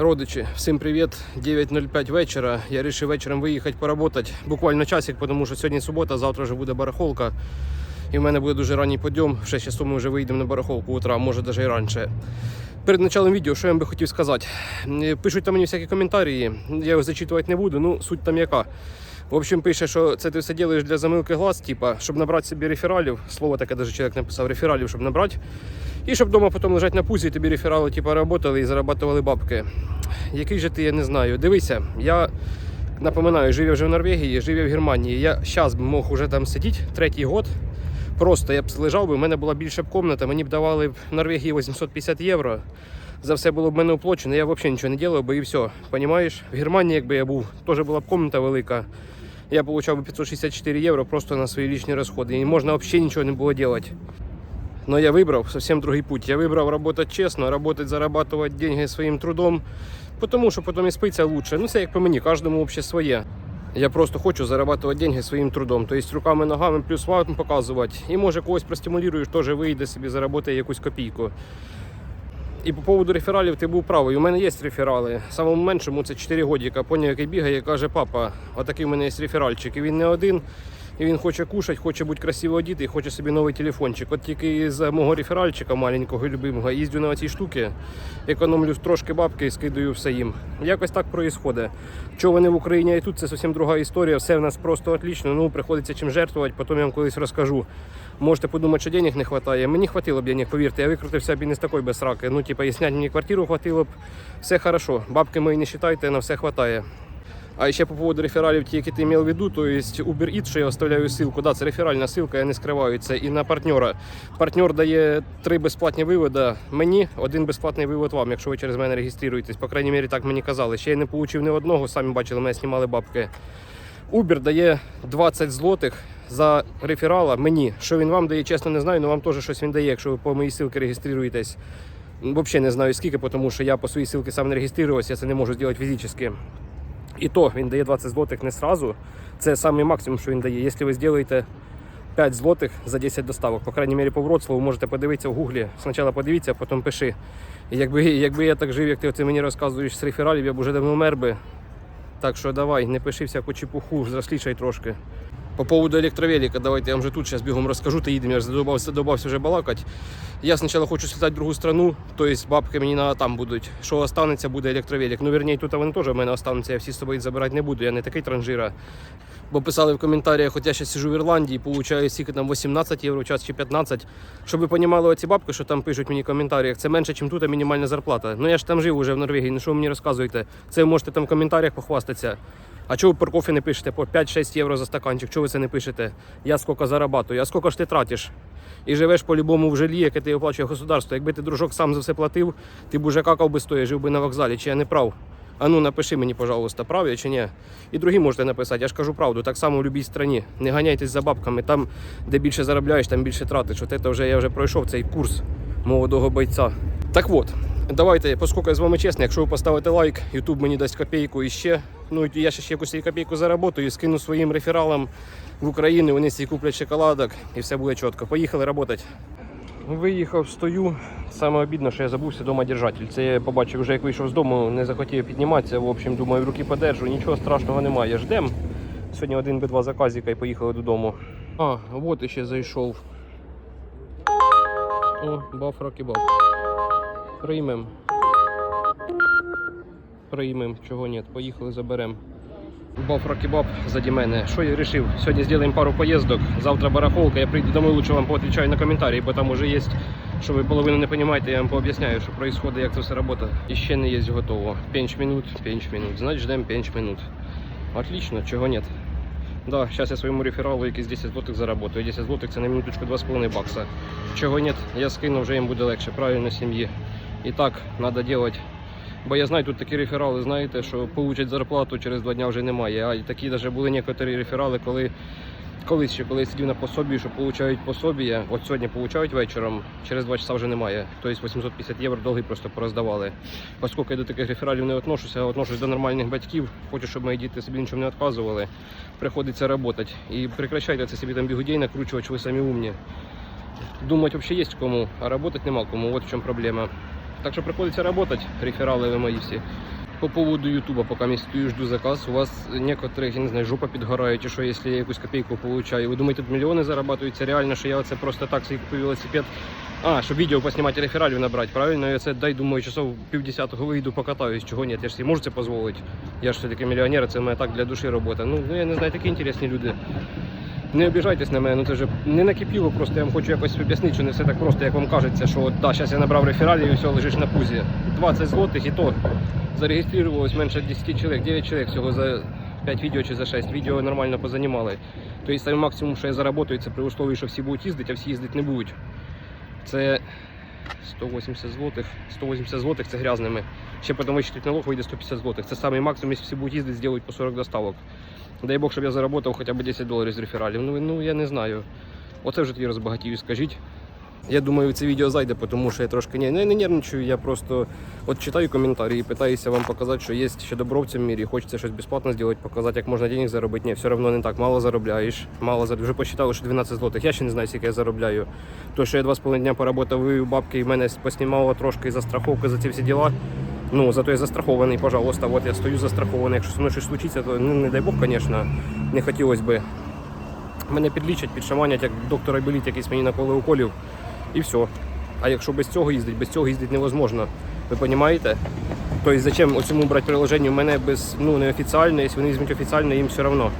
Родичі, всім привіт. 9.05 вечора. Я вирішив вечором виїхати поработати. Буквально часик, тому що сьогодні субота, завтра вже буде барахолка. І в мене буде дуже ранній підйом. В 6 часу ми вже вийдемо на барахолку утра, може навіть і раніше. Перед началом відео, що я вам би хотів сказати. Е, Пишуть там мені всякі коментарі, я їх зачитувати не буду, ну суть там яка. В общем, пише, що це ти все робиш для замилки глаз, типа, щоб набрати собі рефералів. Слово таке даже чоловік написав, рефералів, щоб набрати. І щоб вдома потім лежати на пузі, тобі реферали типа, працювали і зарабатували бабки. Який же ти, я не знаю. Дивися, я напоминаю, жив я вже в Норвегії, жив я в Германії. Я зараз мог уже там сидіти, третій год. Просто я б лежав би, в мене була більша б комната, мені б давали в Норвегії 850 євро. За все було б мене оплачено, я взагалі нічого не робив би і все. Понимаєш? В Германії, якби я був, теж була б комната велика. Я получав би 564 євро просто на свої лічні розходи. І можна взагалі нічого не було робити. Но я выбрал совсем другой путь. Я выбрал работать честно, работать, зарабатывать деньги своим трудом, потому що потім і спиться лучше. Ну це як по мені, кожному взагалі своє. Я просто хочу зарабатывать деньги своїм трудом. Тобто руками, ногами, плюс вам показувати. І може когось простимулюєш, теж вийде собі, заработає якусь копійку. І по поводу рефералів ти був правий. У мене є реферали. Самому меншому це 4 годіка. Поняв, який бігає, каже, папа, отакий у мене є реферальчик. І він не один. І він хоче кушати, хоче бути красиво одітий, хоче собі новий телефончик. От тільки з мого реферальчика маленького і любимого їздю на ці штуки, економлю трошки бабки і скидаю все їм. Якось так проїсходить. Вони в Україні і тут, це зовсім друга історія. Все в нас просто отлично. Ну, приходиться чим жертвувати, потім я вам колись розкажу. Можете подумати, що денег не вистачає. Мені хватило б денег, повірте, я викрутився б і не з такої безраки. Ну, типа, і зняти мені квартиру хватило б. Все хорошо. Бабки мої не вважайте, на все вистачає. А ще по поводу рефералів, ті, які ти мав в виду, то есть Uber Eats, що я оставляю ссылку, да, це реферальна ссылка, я не скриваю це. І на партнера. Партнер дає три безплатні виводи мені, один безплатний вивод вам, якщо ви через мене реєструєтесь. По крайній мірі, так мені казали. Ще я не отримав ні одного, самі бачили, мене знімали бабки. Uber дає 20 злотих за реферала мені. Що він вам дає, чесно не знаю, але вам теж щось він дає, якщо ви по моїй ссылці реєструєтесь. Взагалі не знаю скільки, тому що я по своїй ссылці сам не реєструвався, я це не можу зробити фізично. І то він дає 20 злотих не сразу. Це самий максимум, що він дає. Якщо ви зробите 5 злотих за 10 доставок, по крайній мірі по Вроцлаву, можете подивитися в гуглі. Спочатку подивіться, а потім пиши. І якби, якби я так жив, як ти мені розказуєш з рефералів, я б уже давно мер би. Так що давай, не пиши всяку чепуху, зрослішай трошки. По поводу електровелика, давайте я вам вже тут зараз бігом розкажу, та їдемо, я ж задобався, задобався вже балакати. Я спочатку хочу слітати в другу страну, тобто бабки мені на там будуть. Що останеться, буде електровелик. Ну, вірні, тут вони теж в мене остануться, я всі з собою забирати не буду, я не такий транжира. Бо писали в коментарях, от я зараз сижу в Ірландії, получаю скільки там 18 євро в час чи 15. Щоб ви розуміли оці бабки, що там пишуть мені в коментарях, це менше, ніж тут а мінімальна зарплата. Ну я ж там жив уже в Норвегії, ну що ви мені розказуєте? Це можете там в коментарях похвастатися. А чого ви про кофе не пишете по 5-6 євро за стаканчик? Чого ви це не пишете? Я скільки зарабатую, а скільки ж ти тратиш? І живеш по-любому в жилі, яке ти оплачує государство. Якби ти дружок сам за все платив, ти б уже какав би стоя, жив би на вокзалі, чи я не прав? А ну напиши мені, пожалуйста, прав я чи ні. І другі можете написати, я ж кажу правду, так само в будь-якій країні. Не ганяйтесь за бабками, там, де більше заробляєш, там більше тратиш. От це вже я вже пройшов цей курс молодого бойця. Так от, давайте, оскільки я з вами чесно, якщо ви поставите лайк, YouTube мені дасть копійку і ще. Ну я ще якусь копійку заработаю і скину своїм рефералам в Україну, вони всі куплять шоколадок і все буде чітко. Поїхали працювати. Виїхав, стою. Саме обідно, що я забувся дома держатель. Це я побачив вже, як вийшов з дому, не захотів підніматися. В общем, думаю, руки подержу. Нічого страшного немає. Ждем. Сьогодні один би два заказика і поїхали додому. А, от іще зайшов. О, баф баб. Приймем. Приймем, чого ні. Поїхали, заберем. Баф Рокібаб заді мене. Що я вирішив? Сьогодні зробимо пару поїздок, завтра барахолка. Я прийду домой, лучше вам поотвечаю на коментарі, бо там уже є, що ви половину не розумієте, я вам пооб'ясняю, що відбувається, як це все працює. І ще не є готово. 5 минут, 5 минут. Значить, ждемо 5 минут. Отлично, чого нет. Да, зараз я своєму рефералу якісь 10 злотих заработаю. 10 злотих це на минуточку 2,5 бакса. Чого нет, я скину, вже їм буде легше, правильно сім'ї. І так, треба робити. Бо я знаю, тут такі реферали, знаєте, що получать зарплату через два дня вже немає. А такі навіть були некоторі реферали, коли колись ще коли я сидів на пособі, що получають пособі, от сьогодні получають вечором, через два часа вже немає. Тобто 850 євро долги просто пороздавали. Оскільки я до таких рефералів не отношуся, а отношусь до нормальних батьків, хочу, щоб мої діти собі нічого не відказували, приходиться працювати. І прекращайте це собі там бігудей накручувати, ви самі умні. Думати взагалі є кому, а працювати нема кому. От в чому проблема. Так що приходиться працювати, реферали ви мої всі. По поводу Ютуба, поки я стою, жду заказ, у вас некоторых, я не знаю, жопа підгорає, чи що, якщо я якусь копійку получаю. Ви думаєте, тут мільйони зарабатуються? Реально, що я оце просто так собі купив велосипед. А, щоб відео поснімати рефералів набрати, правильно? Я це дай, думаю, часов півдесятого вийду покатаюсь, чого ні, я ж можу це дозволити. Я ж все-таки мільйонер, це мене так для душі робота. Ну, ну, я не знаю, такі інтересні люди. Не обіжайтесь на мене, ну це вже не накипіло, просто я вам хочу якось об'яснити, що не все так просто, як вам кажеться, що от, да, зараз я набрав рефералів і все, лежиш на пузі. 20 злотих і то зареєструвалось менше 10 чоловік, 9 чоловік всього за 5 відео чи за 6. Відео нормально позанімали. Тобто максимум, що я заработаю, це при условии, що всі будуть їздити, а всі їздити не будуть. Це 180 злотих. 180 злотих це грязними. Ще потім вичислити налог вийде 150 злотих. Це самий максимум, якщо всі будуть їздити, зроблять по 40 доставок. Дай Бог, щоб я заработав хоча б 10 доларів з рефералів. Ну, ну я не знаю. Оце вже тоді розбагатію, скажіть. Я думаю, це відео зайде, тому що я трошки не, не, не нервничаю, я просто от читаю коментарі і питаюся вам показати, що є ще добро в цьому мірі. Хочеться щось безплатно зробити, показати, як можна денег заробити. Ні, все одно не так. Мало заробляєш. Мало зар... Вже посчитали, що 12 злотих. Я ще не знаю, скільки я заробляю. То, що я два з половиною дня поработав, вивів бабки і мене поснімало трошки за страховки за ці всі діла. Ну, зато я застрахований, пожалуйста. От я стою застрахований. Якщо зі мною щось случиться, то ну, не дай Бог, звісно, не хотілося би. Мене підлічать, підшаманять, як доктора біліт якийсь мені наколи уколів, і все. А якщо без цього їздить, без цього їздити невозможно. Ви розумієте? Тобто зачем оцьому брати приложення? У мене без ну неофіціальне, якщо вони візьмуть офіціальне, їм все одно.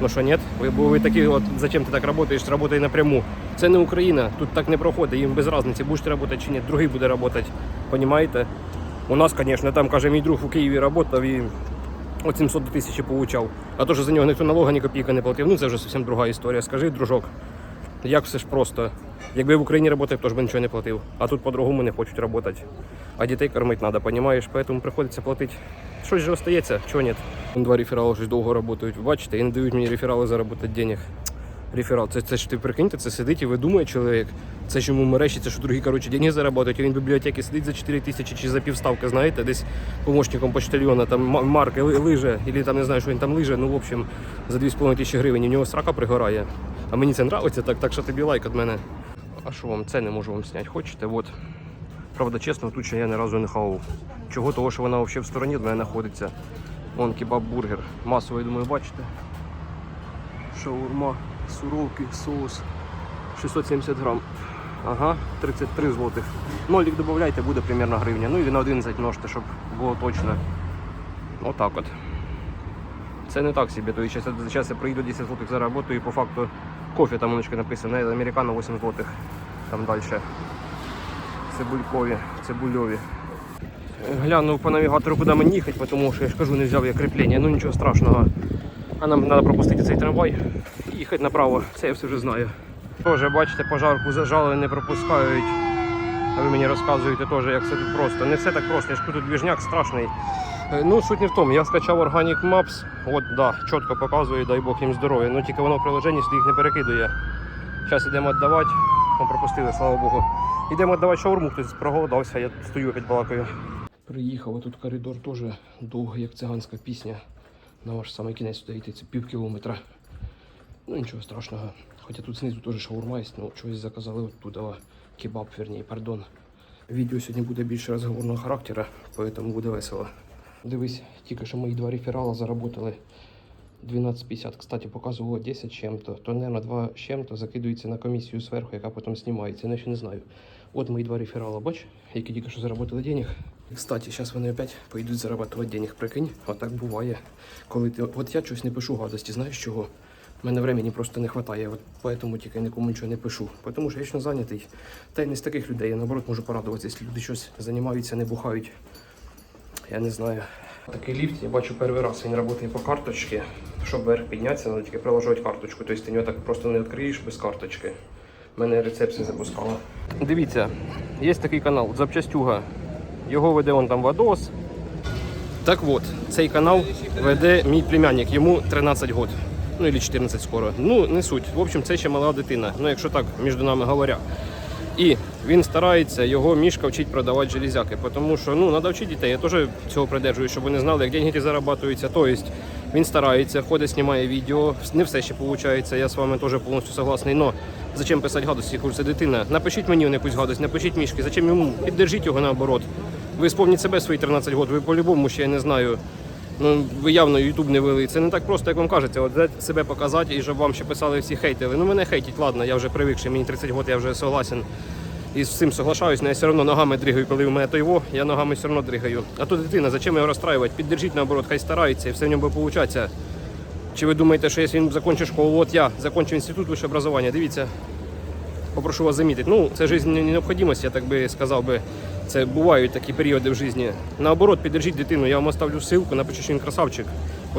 Ну що, ні? Ви, бо ви такі, от зачем ти так працюєш, работай напряму. Це не Україна, тут так не проходить, їм без різниці, будеш ти працювати чи ні, другий буде працювати. Понімаєте? У нас, звісно, там, каже, мій друг у Києві працював і от 700 до тисячі получав. А то, що за нього ніхто налога, ні копійки не платив, ну це вже зовсім друга історія. Скажи, дружок, як все ж просто. Якби в Україні працював, то ж би нічого не платив. А тут по-другому не хочуть працювати. А дітей кормити треба, розумієш? Тому приходиться платити. Щось же остається, чого ні. Два реферали щось довго працюють. Бачите, і не дають мені реферали заробити денег. Реферал, це, це ж ти прикиньте, це сидить і видумує чоловік. Це ж йому мерещиться, що другі коротше деньги заробляють, він в бібліотеці сидить за 4 тисячі чи за півставки, знаєте, десь помощником почтальона, там марки ли- лиже, або там не знаю, що він там лиже, ну в общем, за 2,5 тисячі гривень, в нього срака пригорає. А мені це нравиться, так, так що тобі лайк від мене. А що вам це не можу вам зняти? Хочете? От. Правда, чесно, тут ще я ні разу не хавав. Чого? Того, що вона взагалі в стороні від мене знаходиться. Вон кебаб-бургер. Масово, думаю, бачите. Шаурма, суровки, соус. 670 грам. Ага, 33 злотих. Нолік додавайте, буде примерно гривня. Ну і на 11 множте, щоб було точно. Отак от. Це не так собі, то я зараз, я приїду 10 злотих заработаю і по факту кофе там воночка написано, американо 8 злотих. Там далі. Цибулькові, цибульові. Глянув по навігатору, куди мені їхати, тому що я ж кажу, не взяв я кріплення, ну нічого страшного. А нам треба пропустити цей трамвай і їхати направо, це я все вже знаю. Теж, бачите, пожарку зажали, не пропускають. А ви мені розказуєте теж, як це тут просто. Не все так просто, я ж тут двіжняк страшний. Е, Ну, суть не в тому, я скачав Organic Maps, от, да, чітко показує, дай Бог їм здоров'я. Ну тільки воно в приложенні їх не перекидує. Зараз йдемо віддавати. Ми пропустили, слава Богу. Йдемо віддавати шаурму, хтось проголодався, я стою опять балакаю. Приїхав, а тут коридор теж довгий, як циганська пісня. На ваш самий кінець туди йти, це пів кілометра. Ну нічого страшного. Хоча тут знизу теж шаурма є, ну чогось заказали оттуда кебаб, вернее, пардон. Відео сьогодні буде більше розговорного характеру, поэтому буде весело. Дивись, тільки що мої два реферала заработали 12,50. Кстати, показувало 10 чем-то. То, наверное, 2 з чем-то закидується на комісію зверху, яка потім знімається. Я ще не знаю. От мої два реферала, бач, які тільки що заработали денег. Кстати, зараз вони опять поїдуть заробляти денег. Прикинь, отак буває. Коли ти. От я щось не пишу гадості, знаєш чого? У мене времени просто не вистачає, от поэтому тільки нікому нічого не пишу. Тому що я вічно зайнятий. Та й не з таких людей. Я наоборот можу порадуватися, якщо люди щось займаються, не бухають. Я не знаю. Такий ліфт, я бачу перший раз, він працює по карточці. Щоб вверх піднятися, треба тільки приложити карточку. Тобто ти його так просто не відкриєш без карточки. Мене рецепція запускала. Дивіться, є такий канал Запчастюга. Його веде он там Вадос. Так от, цей канал веде мій племянник, йому 13 років. Ну, або 14 скоро. Ну, не суть. В общем, це ще мала дитина. Ну, якщо так, між нами говоря. І він старається його мішка вчить продавати железяки, тому що ну, треба вчити дітей. Я теж цього придержую, щоб вони знали, як деньги зарабатуються. Тобто Він старається, ходить, знімає відео. Не все ще виходить, я з вами теж повністю согласний. Но зачем писати гадості, кажу, це дитина. Напишіть мені якусь гадость, напишіть мішки, зачем йому? Піддержіть його наоборот. Ви спомніть себе свої 13 років, ви по-любому ще я не знаю. Ну, ви явно Ютуб не вели. Це не так просто, як вам кажеться. От себе показати і щоб вам ще писали всі хейтили. Ну мене хейтять, ладно, я вже привикший, мені 30 років, я вже согласен. І з цим соглашаюсь, але я все одно ногами дригаю, коли у мене той во, я ногами все одно дригаю. А тут дитина, зачем його розстраювати? Піддержіть наоборот, хай старається і все в ньому получатися. Чи ви думаєте, що якщо він закінчить школу, от я закінчив інститут вищого образування, дивіться, попрошу вас замітити. Ну, це жизненна необхідність, я так би сказав би. Це бувають такі періоди в житті. Наоборот, піддержіть дитину, я вам оставлю ссылку, що він красавчик.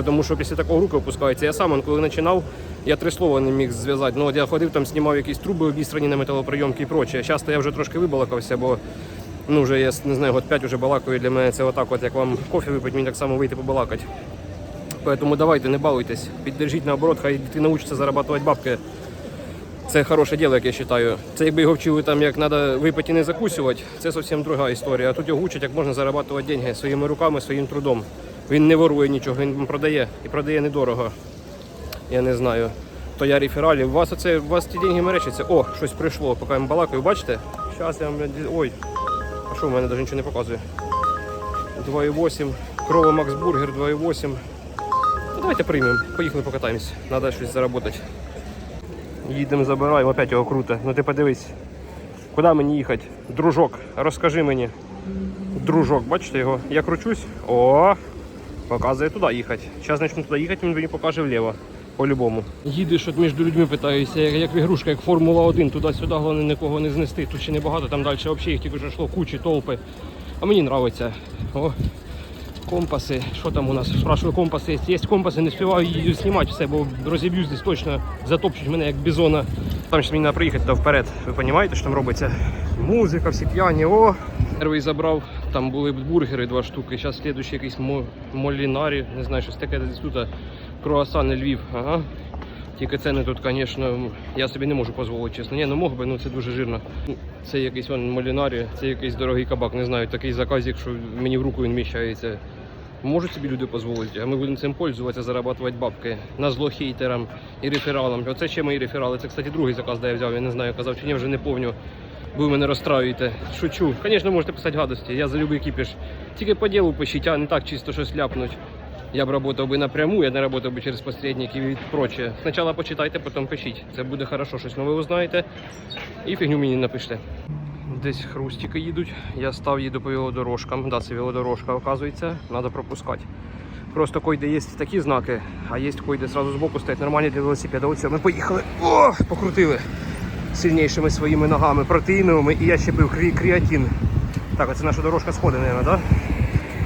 Тому що після такого руки опускаються. Я сам, коли починав, я три слова не міг зв'язати. Ну, от я ходив, там знімав якісь труби обістрані на металоприйомки і проче. Зараз я вже трошки вибалакався, бо ну, вже я не знаю, год 5 вже балакаю. Для мене це отак, от як вам кофе випити, мені так само вийти побалакати. Поэтому давайте, не балуйтесь, піддержіть наоборот, хай дитина учиться зарабатувати бабки. Це хороше діло, як я вважаю. Це якби його вчили там, як треба випити і не закусувати, це зовсім друга історія. А тут його учать, як можна зарабатувати деньги своїми руками, своїм трудом. Він не ворує нічого, він продає і продає недорого. Я не знаю. То я рефералі. У вас оце, у вас ті деньги мерещаться. О, щось прийшло, поки я балакаю, бачите? Зараз я вам. Ой. А що в мене навіть нічого не показує? 2,8. Крова Макс Бургер 2,8. Ну, давайте приймемо. Поїхали покатаємось. Треба щось заробити. Їдемо, забираємо, опять його круто. Ну ти подивись. Куди мені їхати? Дружок, розкажи мені. Дружок, бачите його? Я кручусь. О, показує туди їхати. Зараз почну туди їхати, він мені покаже вліво. По-любому. Їдеш от між людьми питаюся, як, як ігрушка, як Формула 1, туди-сюди, головне нікого не знести. Тут ще небагато, там далі взагалі їх тільки що йшло кучі, толпи. А мені подобається. Компаси. Що там у нас? Спрашиваю, компаси є. Є компаси, не співаю її знімати все, бо розіб'юсь десь точно, затопчуть мене як бізона. Там ще мені треба приїхати вперед. Ви розумієте, що там робиться? Музика, всі п'яні. О! Перший забрав, там були бургери два штуки. Зараз слідуючий якийсь мо- молінарі, не знаю, щось таке десь тут. Круасани Львів. Ага. Тільки ціни тут, звісно, я собі не можу дозволити, чесно. Ні, ну мог би, ну це дуже жирно. Це якийсь вон молінарі, це якийсь дорогий кабак, не знаю, такий заказик, що мені в руку він вміщається. Можуть собі люди дозволити, а ми будемо цим пользуватися, зарабатувати бабки на зло хейтерам і рефералам. Оце ще мої реферали. Це, кстати, другий заказ, де я взяв, я не знаю, казав чи ні, вже не пам'ятаю. Ви мене розстраюєте. Шучу. Звісно, можете писати гадості. Я за любий кіпіш. Тільки по ділу пишіть, а не так чисто щось ляпнуть. Я б працював би напряму, я не працював би через посередників і прочее. Спочатку почитайте, потім пишіть. Це буде хорошо, щось нове узнаєте. І фігню мені напишете. Десь хрустики їдуть. Я став їду по велодорожкам. Да, це велодорожка, оказується, треба пропускати. Просто койде є такі знаки, а є койде зразу збоку стоять нормальні для велосипеда. Оце ми поїхали. О, покрутили сильнішими своїми ногами, протеїновими, і я ще пив. Так, оце наша дорожка сходи, мабуть, да?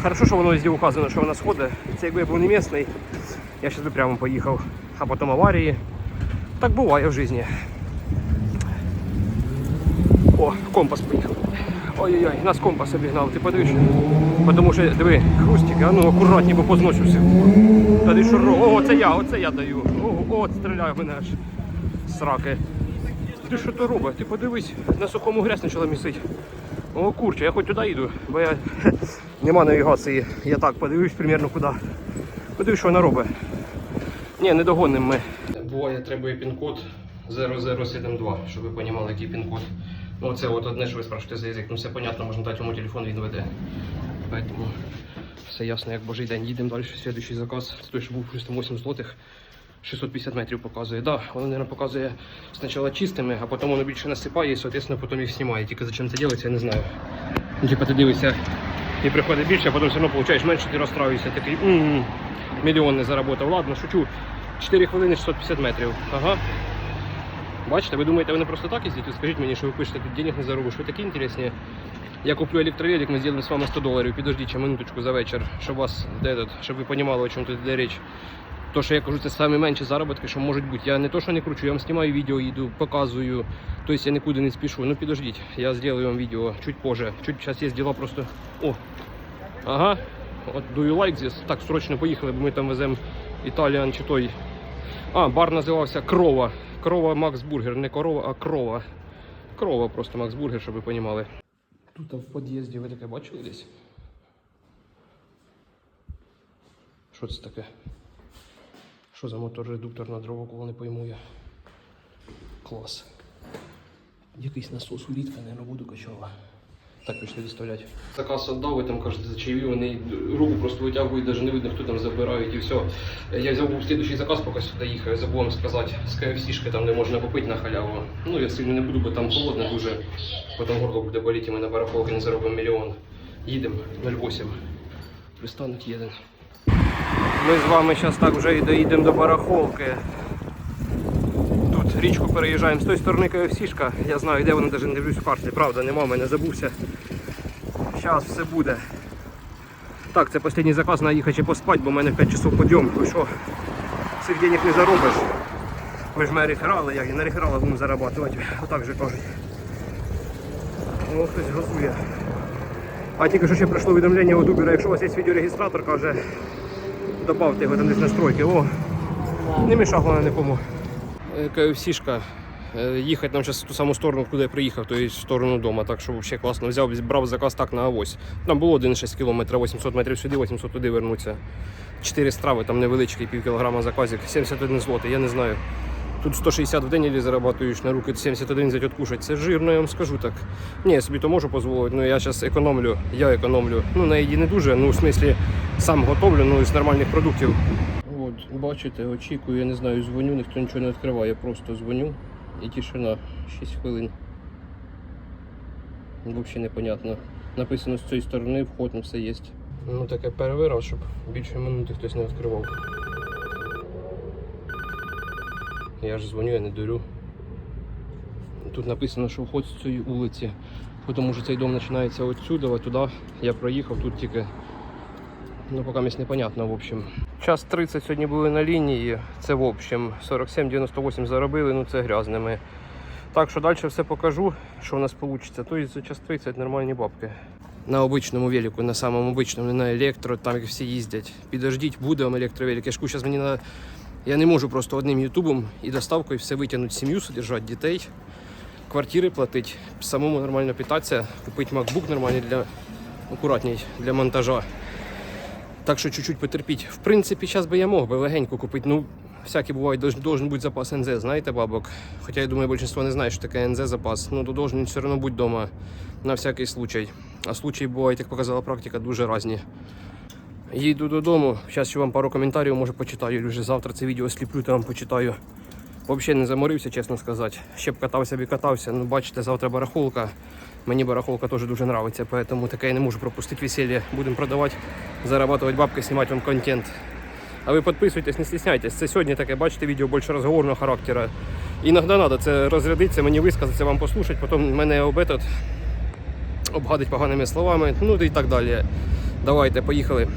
Хорошо, що воно везде указано, що вона сходить. Це якби я був не місний, я ще би прямо поїхав, а потім аварії. Так буває в житті. О, компас поїхав. Ой-ой-ой, нас компас обігнав, ти подивись. Тому що, диви, хрустики, а ну акуратні, бо позносю все. Та ти о, це я, оце я даю. О, о, стріляє мене аж сраки. Ти що то робиш? Ти подивись, на сухому грязь почала місити. О, курче, я хоч туди йду, бо я нема навігації. Я так подивлюсь примерно куди. Подивись, що вона робить. Ні, не догонимо ми. Буває, треба пін-код 0072, щоб ви розуміли, який пін-код. Ну, це от одне, що ви спрашуєте за язик. Ну, все понятно, можна дати йому телефон, він веде. Поэтому все ясно, як божий день. Їдемо далі. Слідуючий заказ. Це той, що був 608 злотих. 650 метрів показує. Да, воно, мабуть, показує спочатку чистими, а потім воно більше насипає і, соответственно, потім їх знімає. Тільки зачем це робиться, я не знаю. Ну, типа ти дивишся, і приходить більше, а потім все одно получаєш менше, ти розстраюєшся. Такий мільйон не заработав. Ладно, шучу. 4 хвилини 650 метрів. Ага. Бачите, ви думаєте, ви не просто так їздите? Скажіть мені, що ви пишете, тут денег не заробиш. Ви такі інтересні. Я куплю електровелик, ми зробимо з вами 100 доларів. Підождіть минуточку за вечір, щоб вас, де щоб ви розуміли, о чому тут йде річ. То, що я кажу, це самі менші заробітки, що можуть бути. Я не то, що не кручу, я вам знімаю відео, їду, показую. Тобто я нікуди не спішу. Ну підождіть, я зроблю вам відео чуть позже. Чуть зараз є діла просто. О! Ага. От do you like this? Так, срочно поїхали, бо ми там веземо Італіан чи той. А, бар називався Крова. Крова Макс Бургер. Не корова, а крова. Крова просто Макс Бургер, щоб ви розуміли. Тут в під'їзді ви таке бачили десь? Що це таке? Що за мотор-редуктор на дровокол, не пойму я. Клас. Якийсь насос улітка, не воду качала. Так пішли доставляти. Заказ віддав, ви там кажете, за вони руку просто витягують, навіть не видно, хто там забирають і все. Я взяв був слідуючий заказ, поки сюди їхав, забув вам сказати, з KFC-шки там, де можна купити на халяву. Ну, я сильно не буду, бо там холодно дуже. Потім горло буде боліти, ми на барахолки не заробимо мільйон. Їдемо 08. Пристануть їдемо. Ми з вами зараз так вже і доїдемо до барахолки. Тут річку переїжджаємо з тої сторони КФСішка. Я знаю, де вона навіть не дивлюсь в карті. Правда, нема, мене забувся. Зараз все буде. Так, це останній заказ на їхати поспати, бо в мене 5 часов підйом. Ну що, цих денег не заробиш. Ви ж мене реферали, як і на рефералах будемо зарабатувати. Отак же кажуть. О, хтось газує. А тільки що ще прийшло повідомлення у Дубера, якщо у вас є відеорегістратор, каже, добавте його там десь настройки. О, не мішав вона нікому. КФСішка. Е, Їхати нам зараз в ту саму сторону, куди я приїхав, то є в сторону дому. Так що взагалі класно. Взяв, брав заказ так на авось. Там було 1,6 км, 800 метрів сюди, 800 туди вернуться. Чотири страви, там невеличкий, пів кілограма заказик, 71 злотий, я не знаю. Тут 160 в день ілі зарабатуєш на руки, 71 взять откушать. Це жирно, я вам скажу так. Ні, я собі то можу дозволити, але я зараз економлю, я економлю. Ну, на їді не дуже, ну в смислі сам готовлю, ну з нормальних продуктів. От, бачите, очікую, я не знаю, дзвоню, ніхто нічого не відкриває, просто дзвоню і тишина. 6 хвилин. Взагалі непонятно. Написано з цієї сторони, вход на все є. Ну таке перевирав, щоб більше минути хтось не відкривав. Я ж дзвоню, я не дурю. Тут написано, що вход з цієї вулиці. Тому що цей дом починається отсюди, а туди. Я проїхав, тут тільки Ну, поки місць непонятно, в общем. Час 30 сьогодні були на лінії. Це в общем 47-98 заробили, ну це грязними. Так що далі все покажу, що у нас вийде. Тобто за час 30 нормальні бабки. На обичному велику, на самому обичному, не на електро, там як всі їздять. Підождіть, буде вам електровелик. Я ж зараз мені на... Я не можу просто одним ютубом і доставкою все витягнути, сім'ю содержати, дітей, квартири платити, самому нормально питатися, купити MacBook нормальний для акуратній для монтажа. Так що чуть-чуть потерпіть. В принципі, зараз би я мог би легенько купити. Ну, всякі бувають, должен, бути запас НЗ, знаєте, бабок. Хоча я думаю, більшість не знає, що таке НЗ запас. Ну, то должен все одно бути вдома на всякий случай. А случаї бувають, як показала практика, дуже різні. Їду додому. Зараз ще вам пару коментарів, може почитаю. Вже завтра це відео сліплю, та вам почитаю. Взагалі не заморився, чесно сказати. Ще б катався б і катався. Ну, бачите, завтра барахолка. Мені барахолка теж дуже подобається, тому таке я не можу пропустити весілля. Будемо продавати, зарабатувати бабки, знімати вам контент. А ви підписуйтесь, не стісняйтесь. Це сьогодні таке, бачите, відео більше розговорного характеру. Іноді треба це розрядитися, мені висказатися, вам послухати, потім мене об этот, обгадить поганими словами, ну і так далі. Давайте, поїхали.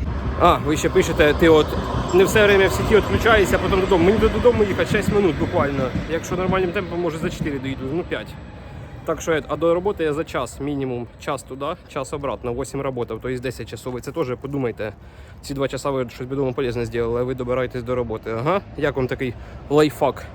А, ви ще пишете, ти от не все время в сіті відключаєшся, потім додому. Мені додому їхати 6 минут буквально. Якщо нормальним темпом, може за 4 доїду, ну 5. Так що, а до роботи я за час, мінімум час туди, час обратно, 8 работав, тобто 10 часов. Це теж подумайте. Ці два часа ви щось би дома полезне зробили, а ви добираєтесь до роботи. Ага, як вам такий лайфхак?